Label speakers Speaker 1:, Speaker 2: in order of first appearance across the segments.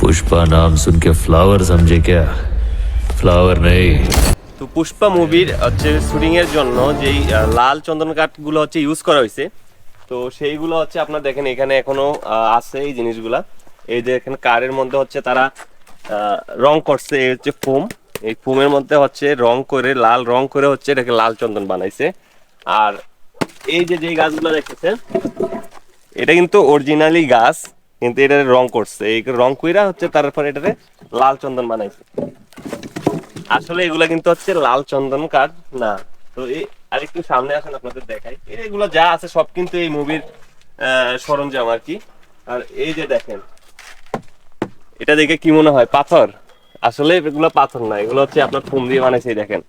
Speaker 1: पुष्पा नाम सुन के फ्लावर समझे क्या फ्लावर नहीं
Speaker 2: তো পুষ্পা মুভির হচ্ছে শুটিং এর জন্য যেই আহ, লাল চন্দন কাঠগুলো হচ্ছে ইউজ করা হয়েছে তো সেইগুলো হচ্ছে আপনার দেখেন এখানে এখনো আহ, আছে এই জিনিসগুলা এই যে এখানে কারের মধ্যে হচ্ছে তারা আহ, রং করছে এই হচ্ছে ফোম এই ফোমের মধ্যে হচ্ছে রং করে লাল রং করে হচ্ছে এটাকে লাল চন্দন বানাইছে আর এই যে যেই গাছগুলো দেখতেছেন এটা কিন্তু অরিজিনালি গাছ কিন্তু এটা রং করছে। এই রং কইরা হচ্ছে তারপরে এটাতে লাল চন্দন বানাইছে। আসলে এগুলা কিন্তু হচ্ছে লাল চন্দন কাঠ, না। তো এই আরেকটু সামনে আসেন, আপনাদের দেখাই। এগুলো যা আছে সব কিন্তু এই মুভির সরঞ্জাম আর কি। আর এই যে দেখেন, এটা দেখে কি মনে হয়, পাথর? আসলে এগুলো পাথর না, এগুলো হচ্ছে আপনার ফোম দিয়ে বানাইছে দেখেন।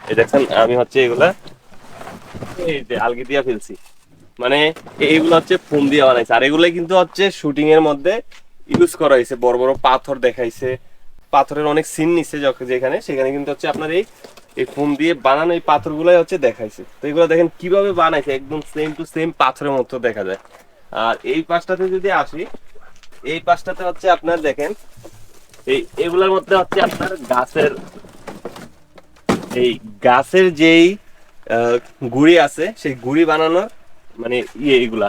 Speaker 2: এই দেখেন, আমি হচ্ছে এগুলা এই যে আলগি দিয়া ফেলছি। মানে এইগুলো হচ্ছে ফোম দিয়ে বানাইছে। আর এগুলো কিন্তু হচ্ছে শুটিং এর মধ্যে ইউজ করা হয়েছে। বড় বড় পাথর দেখাইছে। পাথরের অনেক সিন নিচ্ছে যেখানে। সেখানে কিন্তু হচ্ছে আপনার এই এই ফোম দিয়ে বানানো এই পাথরগুলাই হচ্ছে দেখাইছে। তো এগুলো দেখেন কীভাবে বানাইছে, একদম সেম টু সেম পাথরের মতো দেখা যায়। আর এই পাশটাতে যদি আসি, এই পাশটাতে হচ্ছে আপনার দেখেন, এই, এগুলোর মধ্যে হচ্ছে আপনার গাছের, এই গাছের যেই গুড়ি আছে, সেই গুড়ি বানানোর মানে ইয়ে এগুলা।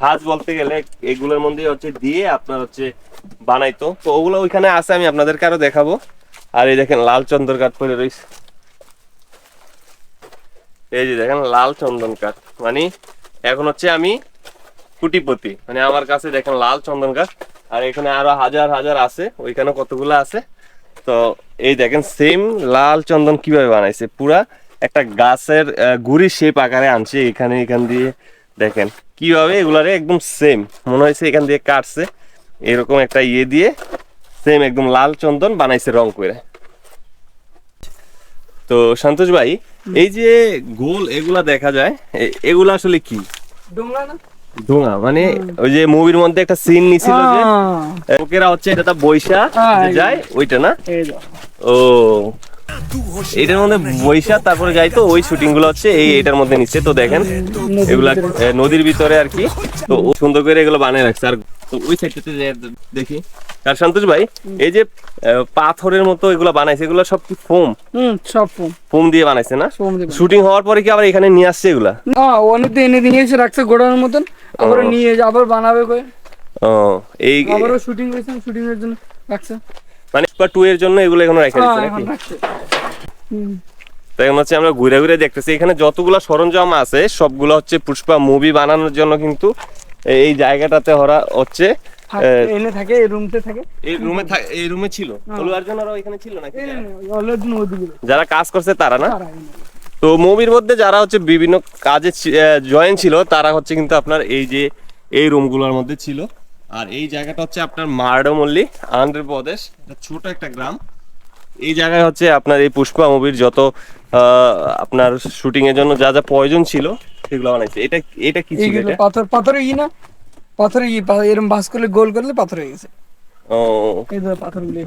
Speaker 2: খাস বলতে গেলে এগুলোর মধ্যে হচ্ছে দিয়ে আপনার হচ্ছে বানাইতো। তো ওগুলো ওইখানে আছে, আমি আপনাদেরকে আরও দেখাবো। আর এই দেখেন, লাল চন্দন কাঠ পরে রয়েছে। এই যে দেখেন, লাল চন্দন কাঠ মানে এখন হচ্ছে আমি কুটিপতি। মানে আমার কাছে দেখেন, লাল চন্দন কাঠ আর এখানে আরও হাজার হাজার আছে, ওইখানে কতগুলো আছে। তো এই দেখেন সেম লাল চন্দন কীভাবে বানাইছে? পুরা একটা গাছের গুড়ির শেপ আকারে আনছে। এখানে এখান দিয়ে দেখেন কীভাবে এগুলারে একদম সেম মনে হয়েছে এখান দিয়ে কাটছে। এরকম একটা ইয়ে দিয়ে সেম একদম লাল চন্দন বানাইছে রং করে। তো সন্তোষ ভাই এই যে গোল এগুলা দেখা যায় এগুলা আসলে কি? ধোঁয়া মানে ওই যে মুভির মধ্যে একটা সিন নিছিল যে লোকেরা হচ্ছে এটা বৈশা
Speaker 3: হ্যাঁ,
Speaker 2: যায় ওইটা না? ও এটার মধ্যে বৈশা তারপরে যাই তো ওই শুটিংগুলো হচ্ছে এই এটার মধ্যে নিচ্ছে। তো দেখেন এগুলা নদীর ভিতরে আর কি। তো সুন্দর করে এগুলো বানিয়ে রাখছে। আর তো ওই সাইডটাতে দেখি আর সন্তোষ ভাই এই যে পাথরের মতো এগুলো বানাইছে এগুলো সব কি ফোম?
Speaker 3: হুম সব ফোম।
Speaker 2: ফোম দিয়ে বানাইছে না? শুটিং হওয়ার পরে কি আবার এখানে নিয়ে আসছে এগুলা?
Speaker 3: না অনেক দিন এনে দিয়ে এসে রাখছে গোড়ার মতন। আবার নিয়ে আবার বানাবে কই
Speaker 2: ও এই
Speaker 3: আবারও শুটিং করেছেন শুটিং এর জন্য রাখছে।
Speaker 2: মানে টু এর জন্য এগুলো এখনও রেখে
Speaker 3: হ্যাঁ,
Speaker 2: দিচ্ছে নাকি তো এখন হচ্ছে আমরা ঘুরে ঘুরে দেখতেছি এখানে যতগুলো সরঞ্জাম আছে সবগুলো হচ্ছে পুষ্পা মুভি বানানোর জন্য কিন্তু এই জায়গাটাতে ওরা হচ্ছে
Speaker 3: এনে থাকে এই রুমতে থাকে।
Speaker 2: এই রুমে এই রুমে ছিল? ওরা ওইখানে ছিল নাকি? যারা কাজ করছে তারা না? তো মুভির মধ্যে যারা হচ্ছে বিভিন্ন কাজে জয়েন ছিল তারা হচ্ছে কিন্তু আপনার এই যে এই রুমগুলোর মধ্যে ছিল। আর এই জায়গাটা হচ্ছে আপনার মার্ডমল্লি আন্ধ্রপ্রদেশ। এটা ছোট একটা গ্রাম। এই জায়গায় হচ্ছে আপনার এই পুষ্পা মুভির যত আপনার শুটিং এর জন্য যা যা প্রয়োজন ছিল সেগুলো বানাইছে। এটা এটা কি ছিল এটা?
Speaker 3: পাথর পাথরে ই না? পাথরে ই এরম বাস করলে গোল করলে পাথর হয়ে গেছে।
Speaker 2: ও।
Speaker 3: এই ধর পাথরগুলো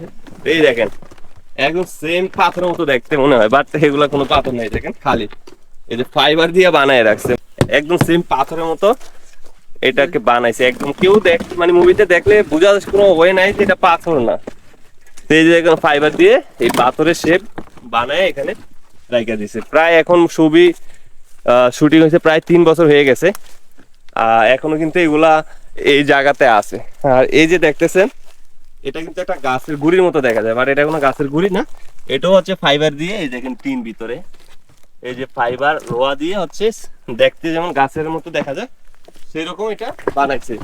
Speaker 2: এই দেখেন একদম সেম পাথরের মতো দেখতে মনে হয় বাট এগুলা কোনো পাথর নাই দেখেন খালি। এই যে ফাইবার দিয়ে বানায় রাখছে একদম সেম পাথরের মতো। এটাকে বানাইছে। একদম কেউ দেখ মানে মুভিতে দেখলে বোঝা কোনো ওয়ে নাই যে এটা পাথর না। এই যে দেখেন ফাইবার দিয়ে এই পাথরের শেপ বানায় এখানে রাইখা দিছে। প্রায় এখন ছবি শুটিং হয়েছে প্রায় তিন বছর হয়ে গেছে। আহ, এখনও কিন্তু এগুলা এই জায়গাতে আছে। আর এই যে দেখতেছেন এটা কিন্তু একটা গাছের গুড়ির মতো দেখা যায়। বাট এটা কোনো গাছের গুড়ি না। এটাও হচ্ছে ফাইবার দিয়ে এই দেখেন টিন ভিতরে। এই যে ফাইবার রোয়া দিয়ে হচ্ছে দেখতে যেমন গাছের মতো দেখা যায়। সেই রকম এটা? বানাইছে।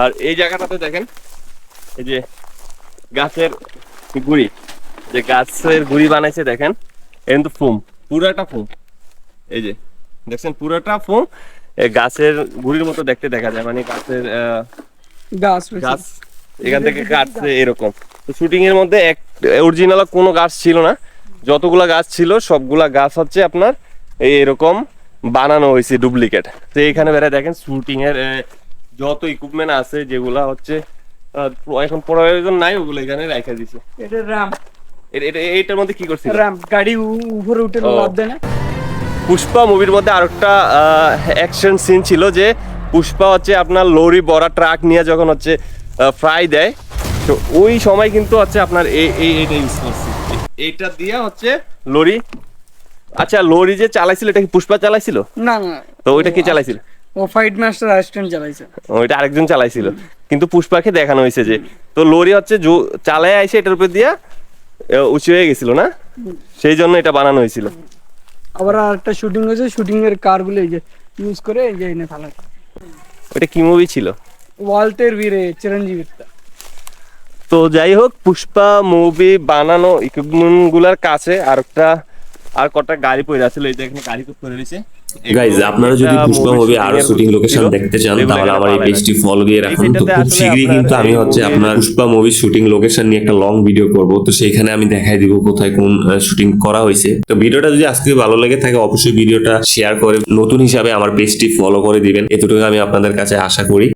Speaker 2: আর এই জায়গাটাতে দেখেন এই যে গাছের গুড়ি যে গাছের গুড়ি বানাইছে দেখেন এটা কিন্তু ফুম পুরাটা ফুম। এই যে দেখছেন পুরোটা ফুম গাছের গুড়ির মতো দেখতে দেখা যায় মানে গাছের
Speaker 3: গাছ
Speaker 2: গাছ এখান থেকে কাটছে এরকম। তো শুটিং এর মধ্যে এক অরিজিনাল কোনো গাছ ছিল না। যতগুলা গাছ ছিল সবগুলা গাছ হচ্ছে আপনার এই এরকম বানানো হয়েছে ডুপ্লিকেট তো এখানে বেড়ে দেখেন শুটিং এর যত ইকুইপমেন্ট আছে যেগুলা হচ্ছে এখন প্রয়োজন নাই ওগুলো এখানে রাখা দিছে।
Speaker 3: এটা র্যাম
Speaker 2: এ- এটা এইটার মধ্যে কি করছিল
Speaker 3: র্যাম গাড়ি উপরে উঠে লাভ দেয় না।
Speaker 2: পুষ্পা মুভির মধ্যে আরেকটা অ্যাকশন সিন ছিল যে পুষ্পা হচ্ছে আপনার লরি বড়া ট্রাক নিয়ে যখন হচ্ছে ফ্রাই দেয় তো ওই সময় কিন্তু হচ্ছে আপনার এই এই এইটা ইউজ করছি। এইটা দিয়ে হচ্ছে লরি আচ্ছা লরি যে চালাইছিল এটা কি পুষ্পা চালাইছিল?
Speaker 3: না না।
Speaker 2: তো ওইটা কি চালাইছিল?
Speaker 3: ও ফাইট মাস্টার অ্যাসিস্ট্যান্ট চালাইছে।
Speaker 2: ওইটা আরেকজন চালাইছিল। কিন্তু পুষ্পাকে দেখানো হয়েছে যে তো লরি হচ্ছে চালায় আইসে এটার উপর দিয়া উঁচু হয়ে গেছিল না? সেই জন্য এটা বানানো হয়েছিল।
Speaker 3: আবার আরেকটা শুটিং হয়েছে শুটিং এর কারগুলো এই যে ইউজ করে এই যে এনে ফেলা
Speaker 2: ওইটা কি মুভি ছিল?
Speaker 3: ওয়াল্টের বীরে চিরঞ্জীবীর
Speaker 2: তো যাই হোক পুষ্পা মুভি বানানো ইকুইপমেন্টগুলার কাছে আর একটা আর কটা গাড়ি পড়ে আছিল এই যে এখানে গাড়ি রয়েছে।
Speaker 4: গাইজ আপনারা যদি পুষ্পা মুভি আরও শুটিং লোকেশন দেখতে চান তাহলে আমার এই পেজটি ফলো দিয়ে রাখুন। তো খুব শীঘ্রই কিন্তু আমি হচ্ছে আপনার পুষ্পা মুভি শুটিং লোকেশন নিয়ে একটা লং ভিডিও করব। তো সেইখানে আমি দেখাই দিব কোথায় কোন শুটিং করা হয়েছে। তো ভিডিওটা যদি আজকে ভালো লেগে থাকে অবশ্যই ভিডিওটা শেয়ার করে নতুন হিসাবে আমার পেজটি ফলো করে দিবেন। এতটুকু আমি আপনাদের কাছে আশা করি।